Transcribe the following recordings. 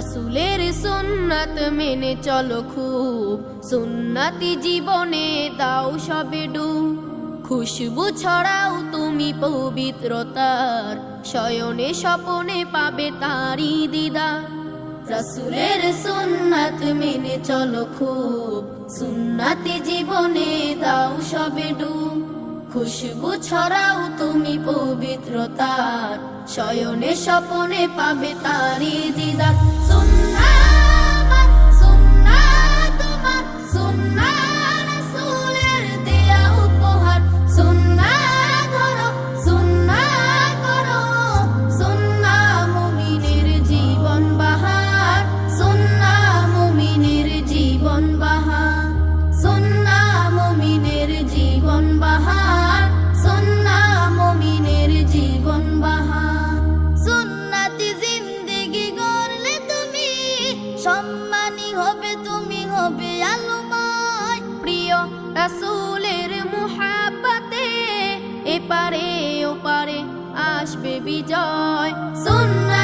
রাসুলের সুন্নাত মেনে চলো খুব। সুন্নাতি জীবনে দাও সবে ডুব। খুশবু ছড়াও তুমি পবিত্রতার। শয়নে স্বপনে পাবে তারি দিদা রাসুলের সুন্নাত মেনে চলো খুব। সুন্নাতি জীবনে দাও সবে ডুব। খুশবু ছড়াও তুমি পবিত্রতার শয়নে স্বপনে পাবে তারি দিদা সুন্নাত সম্মানী হবে তুমি হবে আলোময় প্রিয় রাসুলের মুহাবাতে এপারে ওপারে আসবে বিজয়। সুন্নাতি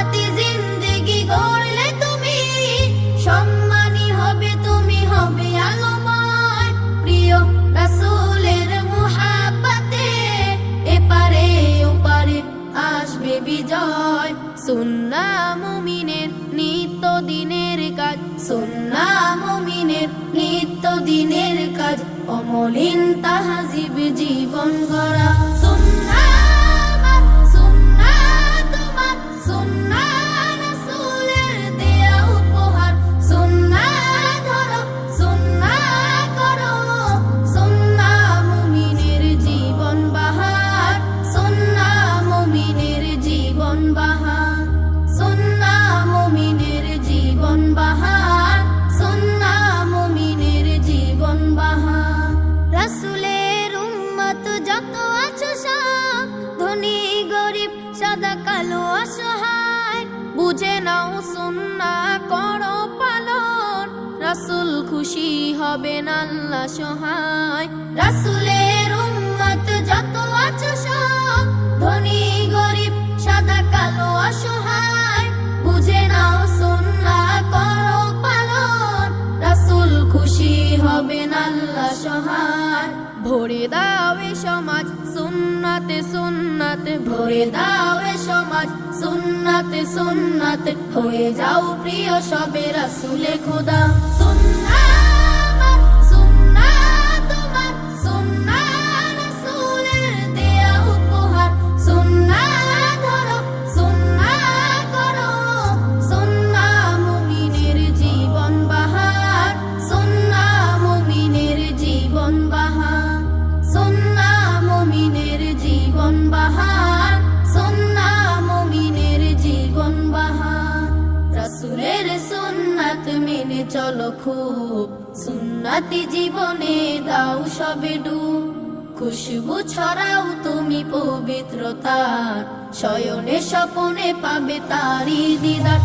বিজয়। সুন্না মুমিনের নিত্য দিনের কাজ। সুন্না মুমিনের নিত্য দিনের কাজ। অমলিন তাহাজিব জীবন গড়া। সুন্না যত আছো সব ধনী, গরিব, সাদা, কালো, অসহায়। বুঝে নাও, সুন্না করো, পালন। রাসূল খুশি হবেন, আল্লাহ সহায়। রাসূলের উম্মত যত আছো সব, ধনী, গরিব, সাদা, কালো, অসহায়। বুঝে নাও, সুন্না করো, পালন। রাসূল খুশি হবেন, আল্লাহ সহায়। ভরে দাও এ সমাজ, সুন্নাতে সুন্নাতে, ভরে দাও এ সমাজ, সুন্নাতে সুন্নাতে, হয়ে যাও প্রিয় সবে রাসূলে খোদা। মেনে চলো খুব। সুন্নাতি জীবনে দাও সবে ডুব। খুশবু ছড়াও তুমি পবিত্রতার। শয়নে স্বপনে পাবে তারি দিদার